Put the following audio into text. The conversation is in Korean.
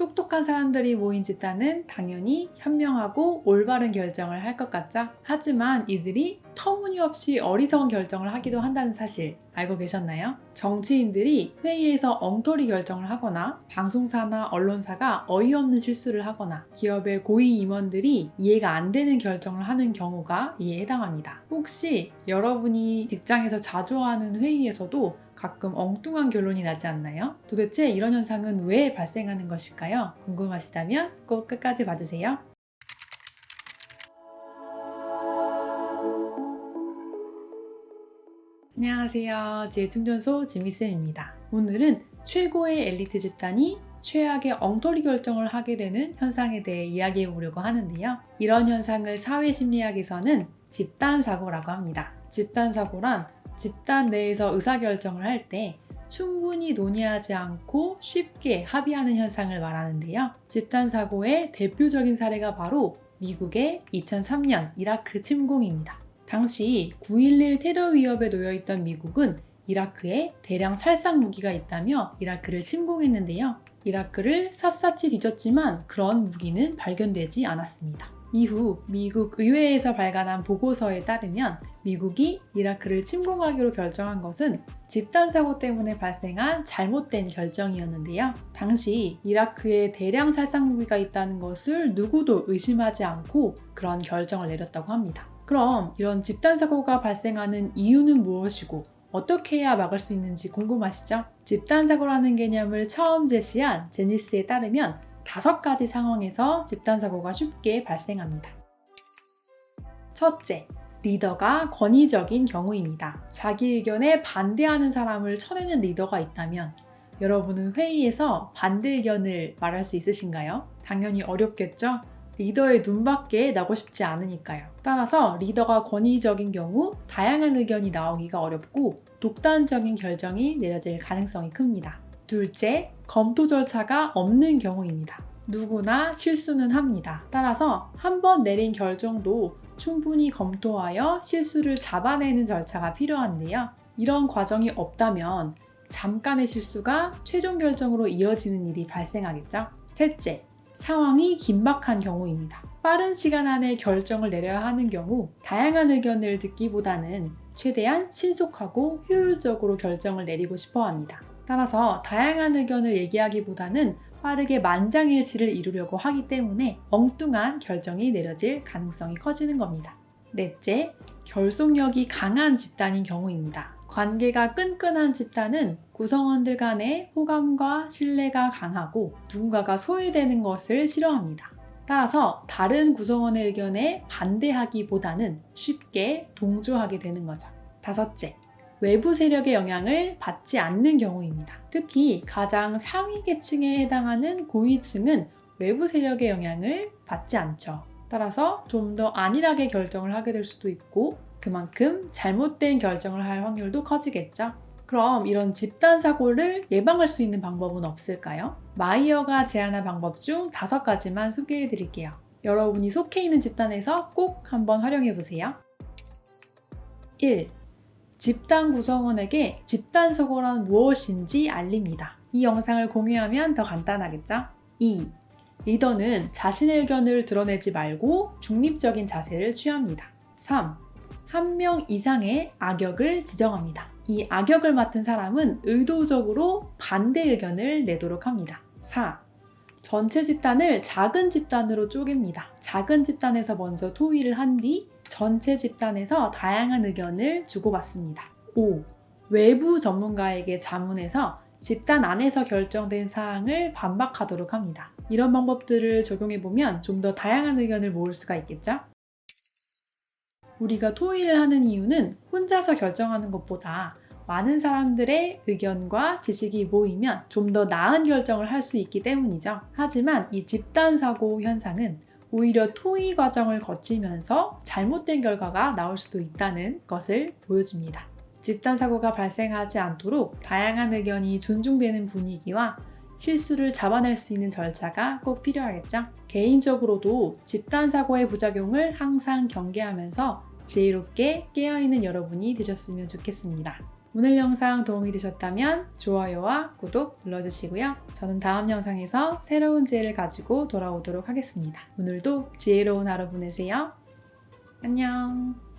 똑똑한 사람들이 모인 집단은 당연히 현명하고 올바른 결정을 할 것 같죠? 하지만 이들이 터무니없이 어리석은 결정을 하기도 한다는 사실 알고 계셨나요? 정치인들이 회의에서 엉터리 결정을 하거나 방송사나 언론사가 어이없는 실수를 하거나 기업의 고위 임원들이 이해가 안 되는 결정을 하는 경우가 이에 해당합니다. 혹시 여러분이 직장에서 자주 하는 회의에서도 가끔 엉뚱한 결론이 나지 않나요? 도대체 이런 현상은 왜 발생하는 것일까요? 궁금하시다면 꼭 끝까지 봐주세요. 안녕하세요. 지혜충전소 지미쌤입니다. 오늘은 최고의 엘리트 집단이 최악의 엉터리 결정을 하게 되는 현상에 대해 이야기해 보려고 하는데요. 이런 현상을 사회심리학에서는 집단사고라고 합니다. 집단사고란 집단 내에서 의사결정을 할 때 충분히 논의하지 않고 쉽게 합의하는 현상을 말하는데요. 집단 사고의 대표적인 사례가 바로 미국의 2003년 이라크 침공입니다. 당시 9.11 테러 위협에 놓여있던 미국은 이라크에 대량 살상 무기가 있다며 이라크를 침공했는데요. 이라크를 샅샅이 뒤졌지만 그런 무기는 발견되지 않았습니다. 이후 미국 의회에서 발간한 보고서에 따르면 미국이 이라크를 침공하기로 결정한 것은 집단사고 때문에 발생한 잘못된 결정이었는데요. 당시 이라크에 대량 살상 무기가 있다는 것을 누구도 의심하지 않고 그런 결정을 내렸다고 합니다. 그럼 이런 집단사고가 발생하는 이유는 무엇이고 어떻게 해야 막을 수 있는지 궁금하시죠? 집단사고라는 개념을 처음 제시한 제니스에 따르면 다섯 가지 상황에서 집단사고가 쉽게 발생합니다. 첫째, 리더가 권위적인 경우입니다. 자기 의견에 반대하는 사람을 쳐내는 리더가 있다면 여러분은 회의에서 반대 의견을 말할 수 있으신가요? 당연히 어렵겠죠? 리더의 눈밖에 나고 싶지 않으니까요. 따라서 리더가 권위적인 경우 다양한 의견이 나오기가 어렵고 독단적인 결정이 내려질 가능성이 큽니다. 둘째, 검토 절차가 없는 경우입니다. 누구나 실수는 합니다. 따라서 한 번 내린 결정도 충분히 검토하여 실수를 잡아내는 절차가 필요한데요. 이런 과정이 없다면 잠깐의 실수가 최종 결정으로 이어지는 일이 발생하겠죠. 셋째, 상황이 긴박한 경우입니다. 빠른 시간 안에 결정을 내려야 하는 경우 다양한 의견을 듣기보다는 최대한 신속하고 효율적으로 결정을 내리고 싶어 합니다. 따라서 다양한 의견을 얘기하기보다는 빠르게 만장일치를 이루려고 하기 때문에 엉뚱한 결정이 내려질 가능성이 커지는 겁니다. 넷째, 결속력이 강한 집단인 경우입니다. 관계가 끈끈한 집단은 구성원들 간의 호감과 신뢰가 강하고 누군가가 소외되는 것을 싫어합니다. 따라서 다른 구성원의 의견에 반대하기보다는 쉽게 동조하게 되는 거죠. 다섯째, 외부 세력의 영향을 받지 않는 경우입니다. 특히 가장 상위 계층에 해당하는 고위층은 외부 세력의 영향을 받지 않죠. 따라서 좀 더 안일하게 결정을 하게 될 수도 있고 그만큼 잘못된 결정을 할 확률도 커지겠죠. 그럼 이런 집단 사고를 예방할 수 있는 방법은 없을까요? 마이어가 제안한 방법 중 다섯 가지만 소개해 드릴게요. 여러분이 속해 있는 집단에서 꼭 한번 활용해 보세요. 1. 집단 구성원에게 집단 사고란 무엇인지 알립니다. 이 영상을 공유하면 더 간단하겠죠? 2. 리더는 자신의 의견을 드러내지 말고 중립적인 자세를 취합니다. 3. 한 명 이상의 악역을 지정합니다. 이 악역을 맡은 사람은 의도적으로 반대 의견을 내도록 합니다. 4. 전체 집단을 작은 집단으로 쪼갭니다. 작은 집단에서 먼저 토의를 한 뒤 전체 집단에서 다양한 의견을 주고받습니다. 5. 외부 전문가에게 자문해서 집단 안에서 결정된 사항을 반박하도록 합니다. 이런 방법들을 적용해보면 좀 더 다양한 의견을 모을 수가 있겠죠? 우리가 토의를 하는 이유는 혼자서 결정하는 것보다 많은 사람들의 의견과 지식이 모이면 좀 더 나은 결정을 할 수 있기 때문이죠. 하지만 이 집단 사고 현상은 오히려 토의 과정을 거치면서 잘못된 결과가 나올 수도 있다는 것을 보여줍니다. 집단 사고가 발생하지 않도록 다양한 의견이 존중되는 분위기와 실수를 잡아낼 수 있는 절차가 꼭 필요하겠죠. 개인적으로도 집단 사고의 부작용을 항상 경계하면서 지혜롭게 깨어있는 여러분이 되셨으면 좋겠습니다. 오늘 영상 도움이 되셨다면 좋아요와 구독 눌러주시고요. 저는 다음 영상에서 새로운 지혜를 가지고 돌아오도록 하겠습니다. 오늘도 지혜로운 하루 보내세요. 안녕.